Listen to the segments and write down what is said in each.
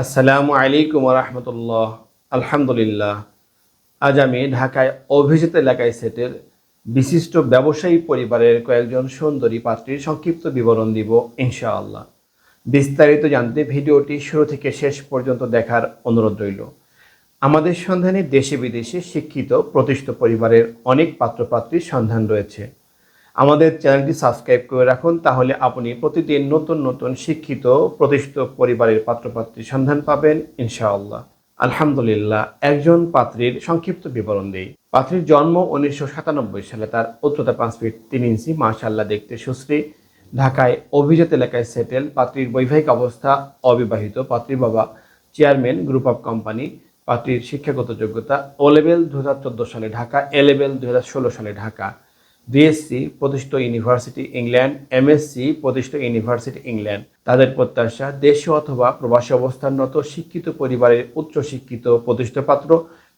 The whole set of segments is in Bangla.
আসসালামু আলাইকুম রহমতুল্লাহ আলহামদুলিল্লাহ। আজ আমি ঢাকায় অভিজিত এলাকায় সেটের বিশিষ্ট ব্যবসায়ী পরিবারের কয়েকজন সুন্দরী পাত্রীর সংক্ষিপ্ত বিবরণ দিব ইনশাআল্লাহ। বিস্তারিত জানতে ভিডিওটি শুরু থেকে শেষ পর্যন্ত দেখার অনুরোধ রইল। আমাদের সন্ধানে দেশে বিদেশে শিক্ষিত, প্রতিষ্ঠিত পরিবারের অনেক পাত্রপাত্রীর সন্ধান রয়েছে। আমাদের চ্যানেলটি সাবস্ক্রাইব করে রাখুন, তাহলে আপনি প্রতিদিন নতুন নতুন শিক্ষিত, প্রতিষ্ঠিত পরিবারের পাত্রপাত্রীর সন্ধান পাবেন, ইনশাআল্লাহ। আলহামদুলিল্লাহ, একজন পাত্রীর সংক্ষিপ্ত বিবরণ দেই। পাত্রীর জন্ম উনিশশো সাতানব্বই সালে, তার উচ্চতা পাঁচ ফিট তিন ইঞ্চি মাশাল্লাহ দেখতে সুশ্রী। ঢাকায় অভিজাত এলাকায় সেটেল, পাত্রীর বৈবাহিক অবস্থা অবিবাহিত। পাত্রীর বাবা চেয়ারম্যান, গ্রুপ অফ কোম্পানি। পাত্রীর শিক্ষাগত যোগ্যতা ও লেভেল দু হাজার চোদ্দ সালে ঢাকা এ লেভেল দু হাজার ষোলো সালে ঢাকা। বিএসসি প্রতিষ্ঠিত ইউনিভার্সিটি ইংল্যান্ড এমএসসি প্রতিষ্ঠিত ইউনিভার্সিটি ইংল্যান্ড তাদের প্রত্যাশা দেশে অথবা প্রবাসী অবস্থানরত শিক্ষিত পরিবারের উচ্চ শিক্ষিত প্রতিষ্ঠিত পাত্র,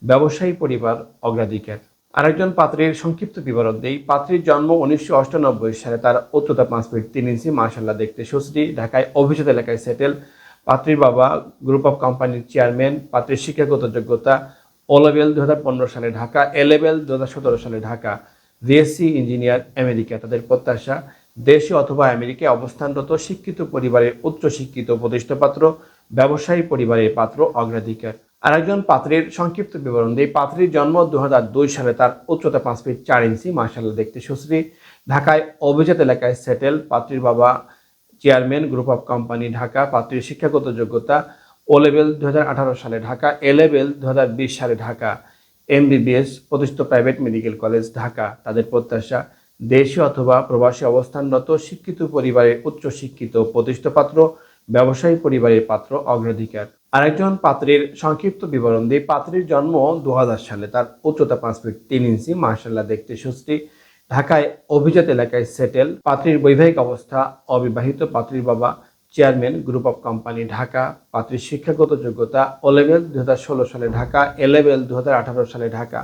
ব্যবসায়ী পরিবার, অগ্রাধিকার। আরেকজন পাত্রের সংক্ষিপ্ত বিবরণ দেই। পাত্রীর জন্ম উনিশশো অষ্টানব্বই সালে, তার উচ্চতা পাঁচ ফিট তিন ইঞ্চি মার্শাল্লাহ দেখতে সুশ্রী ঢাকায় অভিজাত এলাকায় সেটেল। পাত্রীর বাবা, গ্রুপ অফ কোম্পানির চেয়ারম্যান, পাত্রীর শিক্ষাগত যোগ্যতা ও লেভেল দু সালে ঢাকা এ লেভেল দু সালে ঢাকা। বিএসসি ইঞ্জিনিয়ার আমেরিকা, তাদের প্রত্যাশা, দেশে অথবা আমেরিকায় অবস্থানরত শিক্ষিত পরিবারের উচ্চ শিক্ষিত প্রতিষ্ঠিত পাত্র, ব্যবসায়ী পরিবারের পাত্র, অগ্রাধিকার। আরেকজন পাত্রের সংক্ষিপ্ত বিবরণ দিয়ে পাত্রীর জন্ম দু হাজার দুই সালে, তার উচ্চতা পাঁচ ফিট চার ইঞ্চি মার্শাল্লাহ দেখতে সুশ্রী। ঢাকায় অভিজাত এলাকায় সেটেল, পাত্রীর বাবা chairman, group of company, Dhaka. পাত্রীর শিক্ষাগত যোগ্যতা ও লেভেল দু হাজার আঠারো সালে, ঢাকা। এ লেভেল দু হাজার বিশ সালে, ঢাকা। এমবিবিএস প্রতিষ্ঠিত প্রাইভেট মেডিকেল কলেজ ঢাকা। তাদের প্রত্যাশা দেশে অথবা প্রবাসী অবস্থানরত শিক্ষিত পরিবারের উচ্চ শিক্ষিত প্রতিষ্ঠিত পাত্র, ব্যবসায়ী পরিবারের পাত্র, অগ্রাধিকার। আরেকজন পাত্রের সংক্ষিপ্ত বিবরণ দিয়ে পাত্রীর জন্ম দু হাজার সালে। তার উচ্চতা পাঁচ ফিট তিন ইঞ্চি মার্শাল্লাহ দেখতে সুশ্রী ঢাকায় অভিজাত এলাকায় সেটেল। পাত্রীর বৈবাহিক অবস্থা, অবিবাহিত পাত্রীর বাবা chairman, group of company Dhaka, পাত্রীর শিক্ষাগত যোগ্যতা ও লেভেল দু হাজার ষোলো সালে ঢাকা এ লেভেল দু হাজার আঠারো সালে Dhaka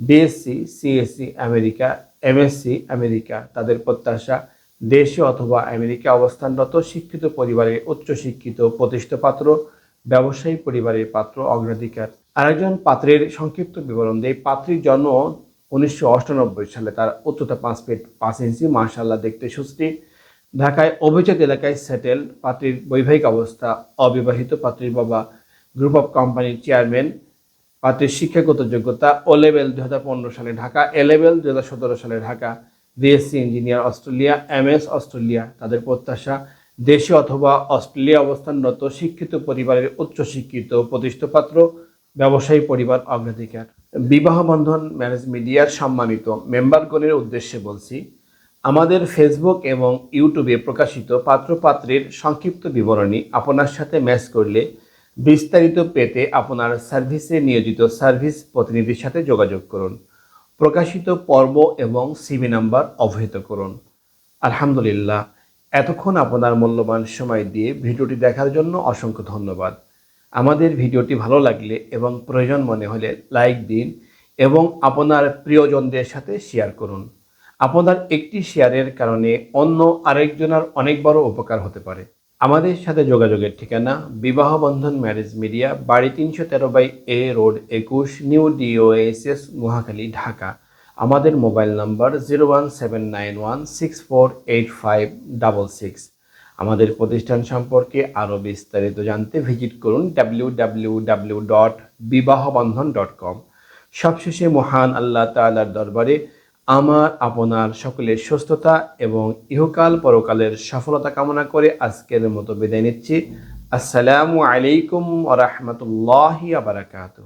BSc CSC America MSc America. তাদের প্রত্যাশা, দেশে অথবা আমেরিকা অবস্থানরত শিক্ষিত পরিবারের উচ্চ শিক্ষিত প্রতিষ্ঠিত পাত্র, ব্যবসায়ী পরিবারের পাত্র, অগ্রাধিকার। আরেকজন পাত্রের সংক্ষিপ্ত বিবরণ দেয় পাত্রীর জন্ম উনিশশো সালে, তার উচ্চতা পাঁচ ফিট পাঁচ ইঞ্চি মার্শাল্লাহ দেখতে সুস্থি ঢাকায় অভিজাত এলাকায় সেটেল পাত্রীর বৈবাহিক অবস্থা, অবিবাহিত পাত্রীর বাবা, গ্রুপ অফ কোম্পানির চেয়ারম্যান, পাত্রীর শিক্ষাগত যোগ্যতা ও লেভেল দুই হাজার পনেরো সালে ঢাকা, এ লেভেল দুই হাজার সতেরো সালে Dhaka, BSc engineer Australia, MS Australia. তাদের প্রত্যাশা দেশে অথবা অস্ট্রেলিয়া অবস্থানরত শিক্ষিত পরিবারের উচ্চ শিক্ষিত প্রতিষ্ঠিত পাত্র ব্যবসায়ী পরিবার অগ্রাধিকার। বিবাহ বন্ধন ম্যানেজ মিডিয়ার সম্মানিত মেম্বারগণের উদ্দেশ্যে বলছি আমাদের ফেসবুক এবং ইউটিউবে প্রকাশিত পাত্রপাত্রের সংক্ষিপ্ত বিবরণী আপনার সাথে ম্যাচ করলে বিস্তারিত পেতে আপনার সার্ভিসে নিয়োজিত সার্ভিস প্রতিনিধির সাথে যোগাযোগ করুন। প্রকাশিত পর্ব এবং সিবি নাম্বার অবহিত করুন। আলহামদুলিল্লাহ, এতক্ষণ আপনার মূল্যবান সময় দিয়ে ভিডিওটি দেখার জন্য অসংখ্য ধন্যবাদ। আমাদের ভিডিওটি ভালো লাগলে এবং প্রয়োজন মনে হলে লাইক দিন এবং আপনার প্রিয়জনদের সাথে শেয়ার করুন। আপনার একটি শেয়ারের কারণে অন্য আরেকজনের অনেক বড় উপকার হতে পারে। আমাদের সাথে যোগাযোগের ঠিকানা বিবাহ বন্ধন ম্যারেজ মিডিয়া, বাড়ি তিনশো তেরো বাই এ রোড একুশ, নিউ ডিওএসএস, মহাখালী, ঢাকা। আমাদের mobile number zero one seven nine one six four eight five double six. আমাদের প্রতিষ্ঠান সম্পর্কে আরও বিস্তারিত জানতে ভিজিট করুন W W W dot Bibahabandhan dot com. সবশেষে মহান আল্লাহ তাআলার দরবারে আমার, আপনার সকলের সুস্থতা এবং ইহকাল পরকালের সফলতা কামনা করে আজকের মতো বিদায় নিচ্ছি। আসসালামু আলাইকুম আ রহমতুল্লাহ আবরাকাতু